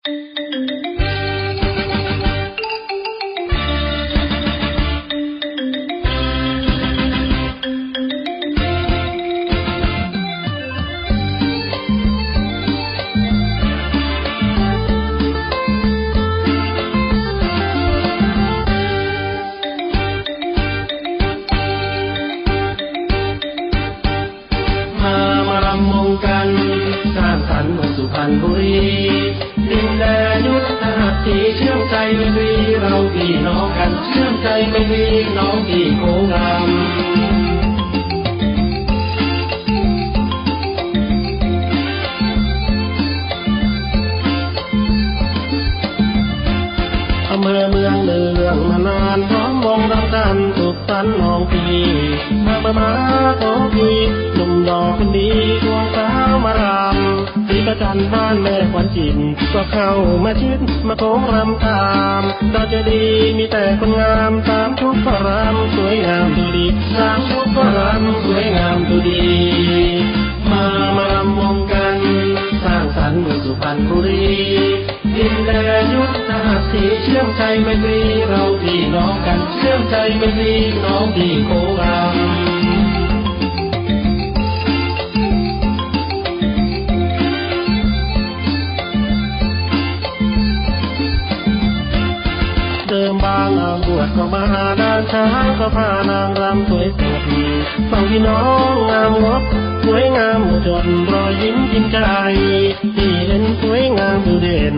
มามารำวงกันสร้างสรรค์เมืองสุพรรณบุรี ดินแดนยุทธหัตถีเชื่อมใจไม่รีเราพี่น้องกันเชื่อมใจไม่รีน้องพี่โคงามอำเภอเมืองเนืองมานานพร้อมวงรักกันสุขสันต์น้องพี่มามามาขอพี่หนุ่มดอกคนดีดวงสา จันบ้านแม่ควันจินก็เข้ามาชิดมาโค้งรำตามดอกจะดีมีแต่คนงามสามชุก็รำสวยงามดูดีสามชุก็รำสวยงามดูดี มามารำวงกัน สร้างสรรค์เมืองสุพรรณบุรีดินแดนยุทธหัตถีเชื่อมใจไม่ตรีเราพี่น้องกันเชื่อมใจไม่ตรีน้องพี่โค ก็มาดานช้างก็พานางรำสวยสดฟังพี่น้องงามงดสวยงามจดรอยยิ้มกินใจที่เห็นสวยงามดูเด่น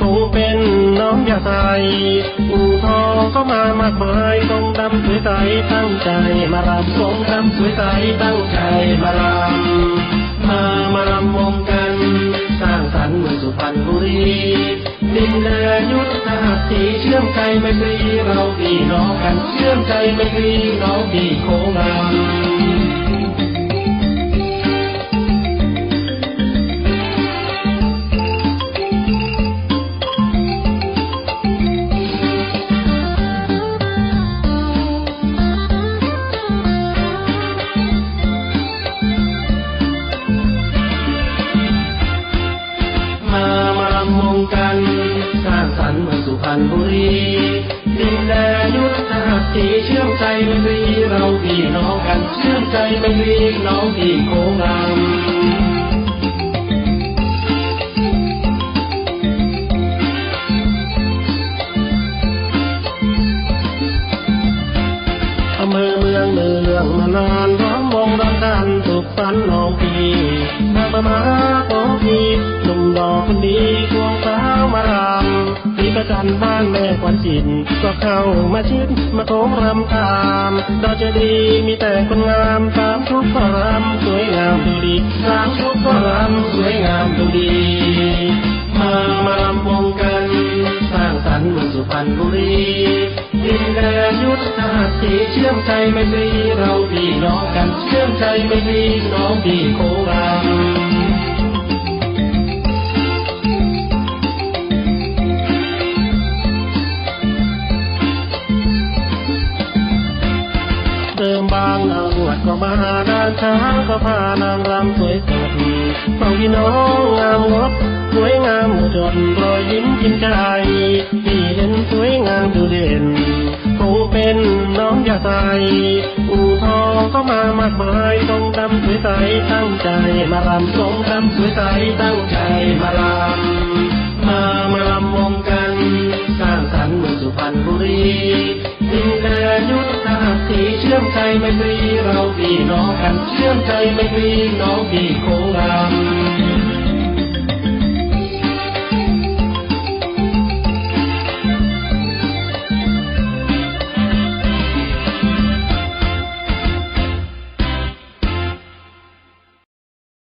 คงเป็นน้องยาไทยอู่ทองก็มามากมายทรงดำสวยใสตั้งใจมารำทรงดำสวยใสตั้งใจมารำ ธหัตถีเชื่อมใจไม่ตรีเราพี่น้องกันเชื่อมใจไม่ตรีน้องพี่โคงามมารำวงกัน สรรค์เมืองสุพรรณบุรีดินแดนยุทธหัตถีเชื่อมใจม่ตรีเราพี่น้องกันเชื่อมใจม่ตรีน้องพี่โคงามอำเภอเมืองเนืองมานานร้อมวงรักกันสุขสันต์น้องพี่มามามาขอพี่หนุ่มดอกคนดีควง ประจันบ้านแม่ควันจินก็เข้ามาชิดมาโค้งรำตามดอกจะดีมีแต่คนงามสามชุดก็รำสวยงามดูดีสามชุดก็รำสวยงามดูดี มามารำวงกันสร้างสรรค์เมืองสุพรรณบุรีดินแดนยุทธหัตถีเชื่อมใจไม่ตรีเราพี่น้องกันเชื่อมใจไม่ตรีน้องพี่โคงาม เดิมบางนางบวชก็มาดานช้างก็พานางรำสวยสดฟังพี่น้องงามงดสวยงามจดรอยยิ้มกินใจที่เห็นสวยงามดูเด่นคงเป็นน้องยาไทยอู่ทองก็มามากมายทรงดำสวยใสตั้งใจมารำทรงดำสวยใสตั้งใจมารำมามารำวงกัน สร้างสรรค์เมืองสุพรรณบุรี สีเชื่อมใจไม่ตรีเราพี่น้องกันเชื่อมใจไม่ตรีน้องพี่โคน